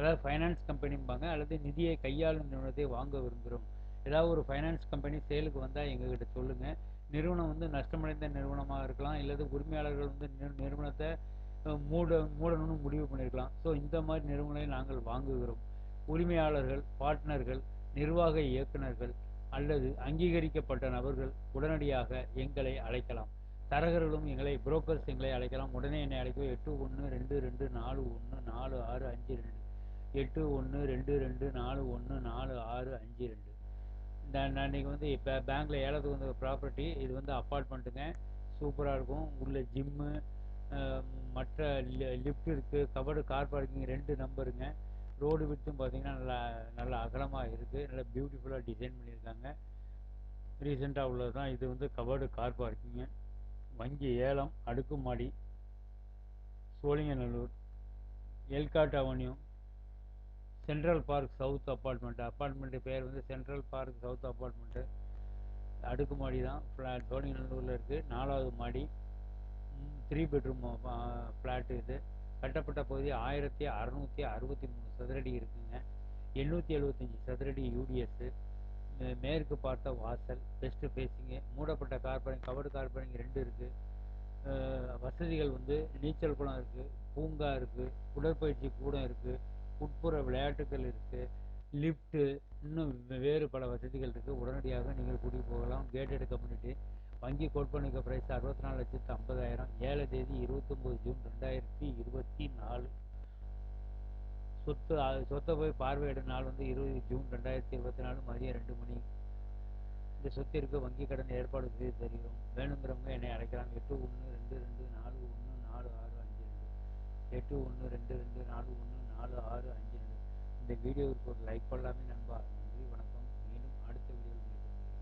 அதாவது ஃபைனான்ஸ் கம்பெனிம்பாங்க அல்லது நிதியை கையாளும் நிறுவனத்தை வாங்க விரும்புகிறோம். ஏதாவது ஒரு ஃபைனான்ஸ் கம்பெனி சேலுக்கு வந்தால் எங்ககிட்ட சொல்லுங்கள் நிறுவனம் வந்து நஷ்டமடைந்த நிறுவனமாக இருக்கலாம் இல்லது உரிமையாளர்கள் வந்து நிறு- நிறுவனத்தை மூட மூடணும்னு முடிவு பண்ணியிருக்கலாம் ஸோ இந்த மாதிரி நிறுவனங்களை நாங்கள் வாங்குகிறோம். உரிமையாளர்கள் பார்ட்னர்கள் நிர்வாக இயக்குனர்கள் அல்லது அங்கீகரிக்கப்பட்ட நபர்கள் உடனடியாக எங்களை அழைக்கலாம். தரகர்களும் எங்களை புரோக்கர்ஸ் எங்களை அழைக்கலாம். உடனே என்னை அழைக்க எட்டு ஒன்று ரெண்டு ரெண்டு நாலு ஒன்று நாலு ஆறு அஞ்சு ரெண்டு எட்டு ஒன்று ரெண்டு ரெண்டு நாலு ஒன்று நாலு ஆறு அஞ்சு ரெண்டு. நான் இன்னைக்கு வந்து இப்போ பேங்க்கில் ஏலத்துக்கு வந்த ப்ராப்பர்ட்டி இது வந்து அப்பார்ட்மெண்ட்டுங்க சூப்பராக இருக்கும். உள்ள ஜிம்மு மற்ற லிஃப்ட் இருக்குது கபடு கார் பார்க்கிங் ரெண்டு நம்பருங்க ரோடு விட்டும் பார்த்தீங்கன்னா நல்லா நல்லா அகலமாக இருக்குது நல்லா பியூட்டிஃபுல்லாக டிசைன் பண்ணியிருக்காங்க. ரீசெண்டாக உள்ளது தான் இது வந்து கபடு கார் பார்க்கிங்கு வங்கி ஏலம் அடுக்குமாடி Sholinganallur Elcot avenue central park south apartment apartment பேர் வந்து சென்ட்ரல் பார்க் சவுத் அப்பார்ட்மெண்ட்டு அடுக்குமாடி தான். ஃப்ளாட் சோழிங்கநல்லூரில் இருக்குது நாலாவது மாடி. த்ரீ பெட்ரூம் ஃப்ளாட்டு இது. கட்டப்பட்ட பகுதி ஆயிரத்தி அறநூற்றி அறுபத்தி மூணு சதுரடி இருக்குங்க. எண்ணூற்றி எழுபத்தஞ்சி சதுரடி யூடிஎஸ்ஸு மேற்கு பார்த்த வாசல். பெஸ்ட்டு ஃபேஸிங்கு மூடப்பட்ட கார்பரிங் கவர்டு கார்பரிங் ரெண்டு இருக்குது வசதிகள் வந்து நீச்சல் குளம் இருக்குது பூங்கா இருக்குது உடற்பயிற்சி கூடம் இருக்குது உட்புற விளையாட்டுகள் இருக்குது லிஃப்ட்டு இன்னும் வே- வேறு பல வசதிகள் இருக்குது உடனடியாக நீங்கள் கூட்டிகிட்டு போகலாம். கேட்டட் கம்யூனிட்டி வங்கி கோட்பணிக்க பிரைஸ் ப்ரைஸ் அறுபத்தி நாலு லட்சத்து ஐம்பதாயிரம். ஏழு தேதி இருபத்தொம்போது ஜூன் ரெண்டாயிரத்தி இருபத்தி நாலு. சொத்து சொத்தை போய் பார்வையிடும் நாள் வந்து இருபது ஜூன் ரெண்டாயிரத்தி இருபத்தி நாலு மதியம் ரெண்டு மணி. இந்த சொத்திற்கு வங்கி கடன் ஏற்பாடு செய்து தருகிறோம். வேணுங்கிறவங்க என்னை அழைக்கலாம். எட்டு ஒன்று ரெண்டு ரெண்டு நாலு ஒன்று எட்டு ஒன்று ரெண்டு ரெண்டு நாலு ஒன்று நாலு ஆறு அஞ்சு ரெண்டு. இந்த வீடியோவுக்கு ஒரு லைக் பண்ணலாமே நண்பா.